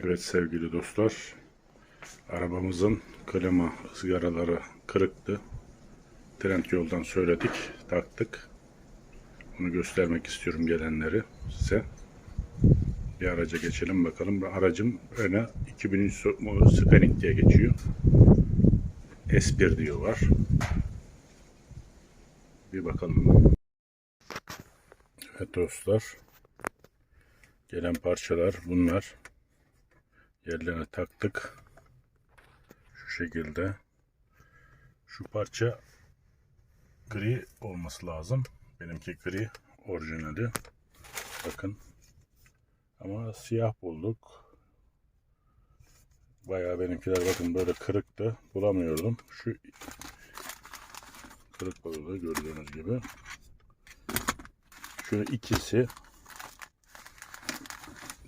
Evet sevgili dostlar. Arabamızın klima ızgaraları kırıktı. Trend yoldan söyledik, taktık. Bunu göstermek istiyorum gelenleri size. Bir araca geçelim bakalım. Aracım öne 2003 model Scenic diye geçiyor. S1 diyor var. Bir bakalım. Evet dostlar. Gelen parçalar bunlar. Yerlerine taktık. Şu şekilde. Şu parça gri olması lazım. Benimki gri orijinali. Bakın. Ama siyah bulduk. Bayağı benimkiler bakın böyle kırıktı. Bulamıyordum. Şu kırık burada gördüğünüz gibi. Şu ikisi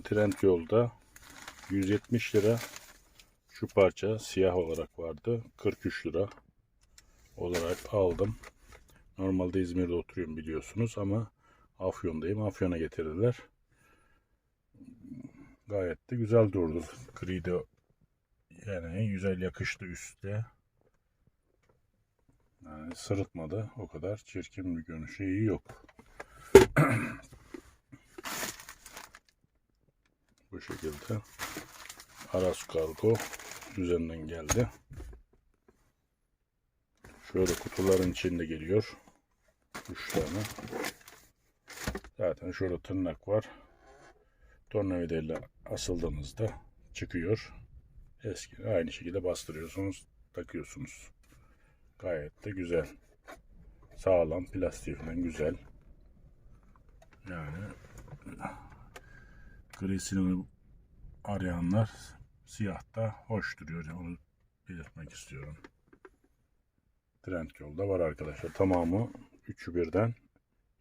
Trend yolda 170 lira şu parça siyah olarak vardı. 43 lira olarak aldım. Normalde İzmir'de oturuyorum biliyorsunuz ama Afyon'dayım. Afyon'a getirdiler. Gayet de güzel durdu. Gri yani güzel yakıştı üstte. Yani sırıtmadı. O kadar çirkin bir görünüşü iyi yok. şekilde. Aras Kargo üzerinden geldi. Şöyle kutuların içinde geliyor. 3 tane. Zaten şurada tırnak var. Tornavidayla asıldığınızda çıkıyor. Eski aynı şekilde bastırıyorsunuz, takıyorsunuz. Gayet de güzel. Sağlam plastiği falan güzel. Yani grisini arayanlar siyahta hoş duruyor. Onu belirtmek istiyorum. Trend yolda var arkadaşlar. Tamamı üçü birden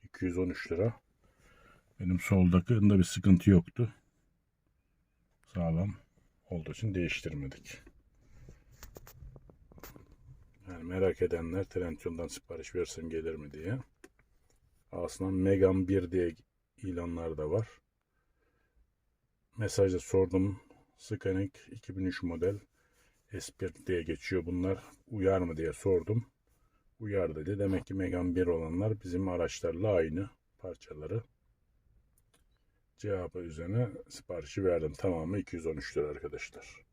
213 lira. Benim soldakinde bir sıkıntı yoktu. Sağlam olduğu için değiştirmedik. Yani merak edenler Trendyol'dan sipariş versem gelir mi diye. Aslında Megan 1 diye ilanlar da var. Mesajda sordum. Scenic 2003 model S1 diye geçiyor. Bunlar uyar mı diye sordum. Uyar dedi. Demek ki Megan 1 olanlar bizim araçlarla aynı parçaları. Cevabı üzerine siparişi verdim. Tamamı 213 lira arkadaşlar.